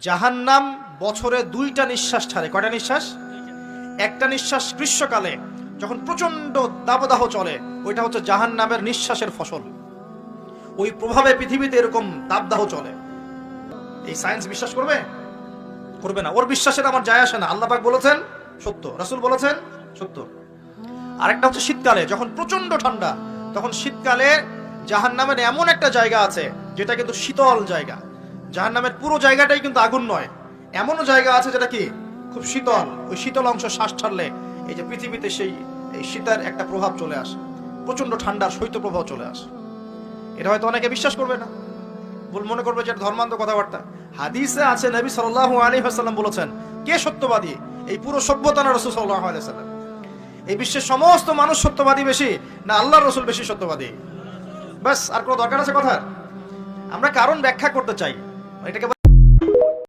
জাহান্নাম বছরে দুইটা নিঃশ্বাস ছাড়ে। কয়টা নিঃশ্বাস? একটা নিঃশ্বাস গ্রীষ্মকালে, যখন প্রচণ্ড দাবদাহ চলে, ওইটা হচ্ছে জাহান্নামের নিঃশ্বাসের ফসল। ওই প্রভাবে পৃথিবীতে এরকম দাবদাহ চলে। এই সায়েন্স বিশ্বাস করবে? করবে না। ওর বিশ্বাসের আমার যায় আসে না। আল্লাহ বলেছেন, সত্য। রাসূল বলেছেন, সত্য। আরেকটা হচ্ছে শীতকালে, যখন প্রচণ্ড ঠান্ডা, তখন শীতকালে জাহান্নামের এমন একটা জায়গা আছে, যেটা কিন্তু শীতল জায়গা। জাহান্নামের পুরো জায়গাটাই কিন্তু আগুন নয়। এমনও জায়গা আছে যেটা কি? খুব শীতল। ওই শীতল অংশ শ্বাস ছাড়লে এই যে পৃথিবীতে সেই, এই শীতের একটা প্রভাব চলে আসে। প্রচণ্ড ঠান্ডার শৈত্য প্রভাব চলে আসে। এটা হয়তো অনেকে বিশ্বাস করবে না। বল মনে করবে যে ধর্মান্ত কথাবার্তা। হাদিসে আছে, নবী সাল্লাল্লাহু আলাইহি হাসাল্লাম বলেছেন, কে সত্যবাদী? এই পুরো সভ্যতা না রাসূল সাল্লাল্লাহু আলাইহি ওয়াসাল্লাম? এই বিশ্বের সমস্ত মানুষ সত্যবাদী বেশি, না আল্লাহর রসুল বেশি সত্যবাদী? বাস আর কোনো দরকার আছে কথা আমরা কারণ ব্যাখ্যা করতে চাই। এটাকে